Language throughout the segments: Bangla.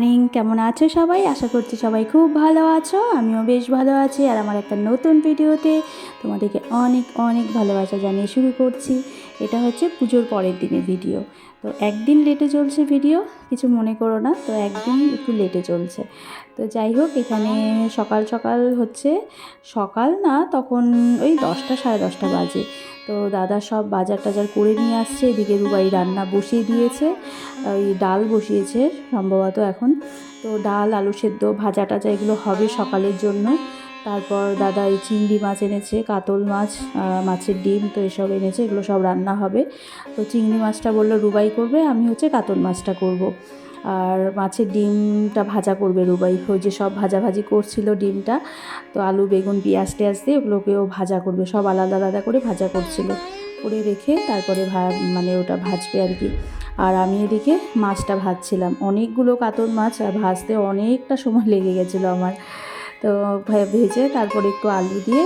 মর্নিং কেমন আছো সবাই? আশা করছি সবাই খুব ভালো আছো, আমিও বেশ ভালো আছি। আর আমার একটা নতুন ভিডিওতে তোমাদেরকে অনেক অনেক ভালোবাসা জানিয়ে শুরু করছি। এটা হচ্ছে পুজোর পরের দিনের ভিডিও। তো একদিন লেটে চলছে ভিডিও, কিছু মনে করো না, তো একদিন একটু লেটে চলছে। তো যাই হোক, এখানে সকাল সকাল হচ্ছে, সকাল না, তখন ওই দশটা, সাড়ে দশটা বাজে। তো দাদা সব বাজার টাজার করে নিয়ে আসছে, এদিকে রুবাই রান্না বসিয়ে দিয়েছে ওই ডাল বসিয়েছে সম্ভবত এখন। তো ডাল, আলু সেদ্ধ, ভাজা টাজা এগুলো হবে সকালের জন্য। তারপর দাদা এই চিংড়ি মাছ এনেছে, কাতল মাছ মাছের ডিম, তো এসব এনেছে, এগুলো সব রান্না হবে। তো চিংড়ি মাছটা বলল, রুবাই করবে, আমি হচ্ছে কাতল মাছটা করব। আর মাছের ডিমটা ভাজা করবে রুবাই। ওই যে সব ভাজাভাজি করছিল ডিমটা, তো আলু, বেগুন, পেঁয়াজ টেয়াজ দিয়ে ওগুলোকেও ভাজা করবে, সব আলাদা আলাদা করে ভাজা করছিল। করে রেখে তারপরে মানে ওটা ভাজবে আর কি। আর আমি এদিকে মাছটা ভাজছিলাম। অনেকগুলো কাতল মাছ ভাজতে অনেকটা সময় লেগে গেছিল আমার। তো ভেজে তারপরে একটু আলু দিয়ে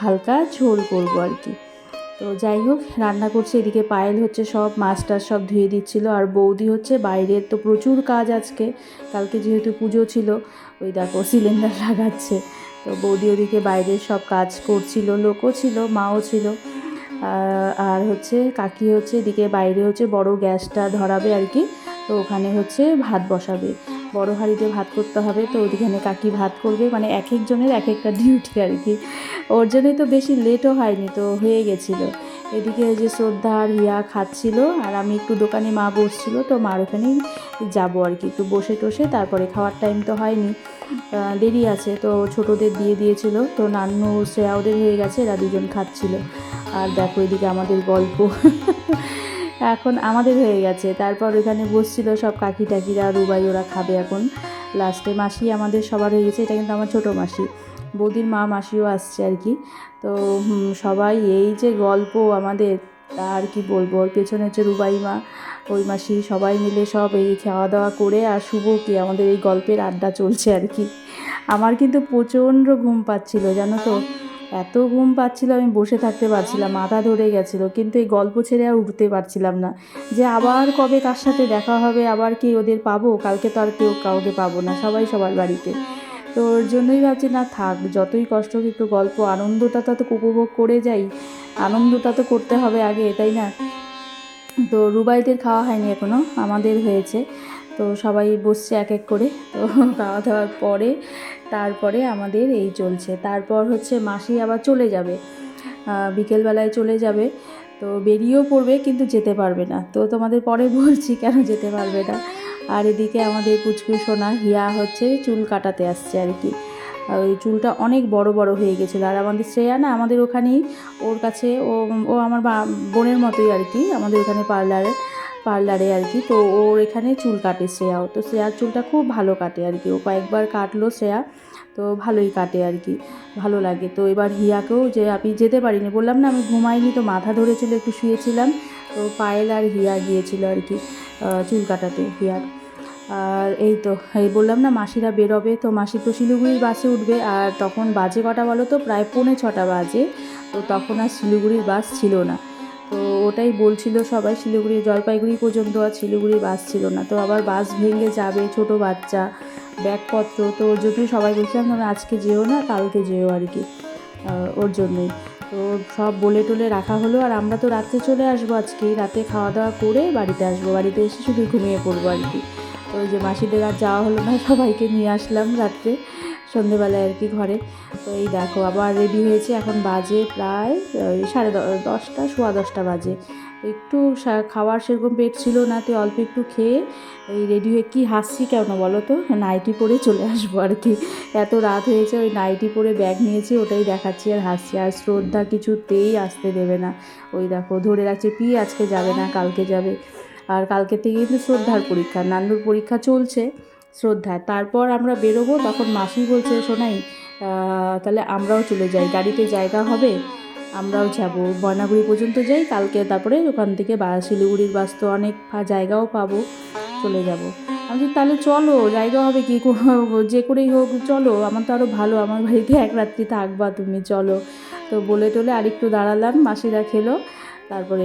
হালকা ঝোল করব আর কি। তো যাই হোক, রান্না করছে, এদিকে পায়েল হচ্ছে সব মাছ টাছ সব ধুয়ে দিচ্ছিল, আর বৌদি হচ্ছে বাইরের, তো প্রচুর কাজ আজকে, কালকে যেহেতু পুজো ছিল, ওই দেখো সিলিন্ডার লাগাচ্ছে, তো বৌদি ওদিকে বাইরের সব কাজ করছিল, লোকও ছিল, মাও ছিল আর- আর হচ্ছে কাকি হচ্ছে, এদিকে বাইরে হচ্ছে বড় গ্যাসটা ধরাবে আর কি, তো ওখানে হচ্ছে ভাত বসাবে বড় হাঁড়িতে ভাত করতে হবে, তো ওইখানে কাকি ভাত করবে মানে এক একজনের এক একটা ডিউটি আর কি। ওর জন্যই তো বেশি লেটও হয়নি, তো হয়ে গেছিল। এদিকে ওই যে শ্রদ্ধা আর হিয়া খাচ্ছিল, আর আমি একটু দোকানে মা বসছিল, তো মার ওখানেই যাব আর কি, একটু বসে টসে, তারপরে খাওয়ার টাইম তো হয়নি। দেরি আছে, তো ছোটোদের দিয়ে দিয়েছিল, তো নান্নু শ্রেয়া ওদের হয়ে গেছে, এরা দুজন খাচ্ছিল। আর দেখো এদিকে আমাদের গল্প। এখন আমাদের হয়ে গেছে। তারপর এখানে বসছিল সব কাকি টাকিরা, রুবাই ওরা খাবে এখন। লাস্টে মাসি আমাদের সবার হয়ে গেছে, এটা কিন্তু আমার ছোটো মাসি। বৌদির মা মাসিও আসছে আর কি। তো সবাই এই যে গল্প আমাদের, আর কি বলব? ওর পেছনে হচ্ছে রুবাই মা, ওই মাসি, সবাই মিলে সব এই খাওয়া দাওয়া করে আর শুভ কি আমাদের এই গল্পের আড্ডা চলছে আর কি। আমার কিন্তু প্রচণ্ড ঘুম পাচ্ছিল, জানো তো? এত ঘুম পাচ্ছিল, আমি বসে থাকতে পারছিলাম, মাথা ধরে গেছিল, কিন্তু এই গল্প ছেড়ে আর উঠতে পারছিলাম না। যে আবার কবে কার সাথে দেখা হবে, আবার কি ওদের পাবো? কালকে তো আর কেউ কাউকে পাবো না, সবাই সবার বাড়িতে। তো ওর জন্যই ভাবছি, না থাক, যতই কষ্ট হোক, একটু গল্প, আনন্দটা তো উপভোগ করে যাই। আনন্দটা তো করতে হবে আগে, তাই না? তো রুবাইদের খাওয়া হয়নি এখনও আমাদের হয়েছে। তো সবাই বসছে এক এক করে। তো খাওয়া দাওয়ার পরে, তারপরে আমাদের এই চলছে। তারপর হচ্ছে মাসি আবার চলে যাবে। বিকেলবেলায় চলে যাবে। তো বেরিয়েও পড়বে কিন্তু যেতে পারবে না। তো তোমাদের পরে বলছি কেন যেতে পারবে না। আর এদিকে আমাদের পুচকু সোনা, হিয়া হচ্ছে চুল কাটাতে আসছে আর কি। ওই চুলটা অনেক বড় বড় হয়ে গেছিল। আর আমাদের শ্রেয়া না আমাদের ওখানেই, ওর কাছে, ও ও আমার বোনের মতোই আর কি, আমাদের ওখানে পার্লারে পার্লারে আর কি। তো ওর এখানে চুল কাটে শ্রেয়াও তো শ্রেয়ার চুলটা খুব ভালো কাটে আর কি। ও কয়েকবার কাটলো শ্রেয়া, তো ভালোই কাটে আর কি। ভালো লাগে। তো এবার হিয়াকেও যে আমি যেতে পারিনি, বললাম না আমি ঘুমাইনি, তো মাথা ধরেছিল, একটু শুয়েছিলাম। তো পায়েল আর হিয়া গিয়েছিল আর কি চুল কাটাতে হিয়ার। আর এই তো, এই বললাম না মাসিরা বেরোবে, তো মাসি তো শিলিগুড়ির বাসে উঠবে। আর তখন বাজে কটা বলো তো? প্রায় পৌনে ছটা বাজে। তো তখন আর শিলিগুড়ির বাস ছিল না। তো ওটাই বলছিল সবাই, শিলিগুড়ি, জলপাইগুড়ি পর্যন্ত আর শিলিগুড়ি বাস ছিল না। তো আবার বাস ভেঙে যাবে, ছোট বাচ্চা, ব্যাগপত্র, তো ওর জন্যই সবাই বলছিলাম তুমি আজকে যেও না, কালকে যেও আর কি। ওর জন্যই। তো সব বলে টলে রাখা হলো, আর আমরা তো রাত্রে চলে আসব আজকে। রাতে খাওয়া দাওয়া করে বাড়িতে আসব। বাড়িতে এসে শুধু ঘুমিয়ে পড়ব আর কি। তো ওই যে মাসিদের আর যাওয়া হলো না, সবাইকে নিয়ে আসলাম রাত্রে। সন্ধেবেলায় আর কি ঘরে। তো এই দেখো, আবার রেডি হয়েছে এখন বাজে প্রায় সাড়ে দশটা, সোয়া দশটা বাজে। একটু খাওয়ার সেরকম পেট ছিল না, তো অল্প একটু খেয়ে এই রেডি হয়ে কী হাসছি কেন বলো তো? নাইটি পরে চলে আসব আর কি। এত রাত হয়েছে, ওই নাইটি পরে ব্যাগ নিয়েছি, ওটাই দেখাচ্ছি আর হাসছি। আর শ্রদ্ধা কিছুতেই আসতে দেবে না। ওই দেখো, ধরে রাখছে পি, আজকে যাবে না, কালকে যাবে। আর কালকে থেকে কিন্তু শ্রদ্ধার পরীক্ষা নান্নুর পরীক্ষা চলছে। শ্রদ্ধায়। তারপর আমরা বেরোবো, তখন মাসি বলছে শোনাই তাহলে আমরাও চলে যাই। গাড়িতে জায়গা হবে, আমরাও যাব। বয়নাগুড়ি পর্যন্ত যাই, কালকে তারপরে ওখান থেকে বা শিলিগুড়ির বাস তো অনেক জায়গাও পাবো, চলে যাব। আমি তাহলে চলো, জায়গা হবে কি যে করেই হোক, চলো। আমার তো আরও ভালো, আমার বাড়িতে এক রাত্রি থাকবা তুমি, চলো। তো বলে টলে আরেকটু দাঁড়ালাম, মাসিরা খেলো, তারপরে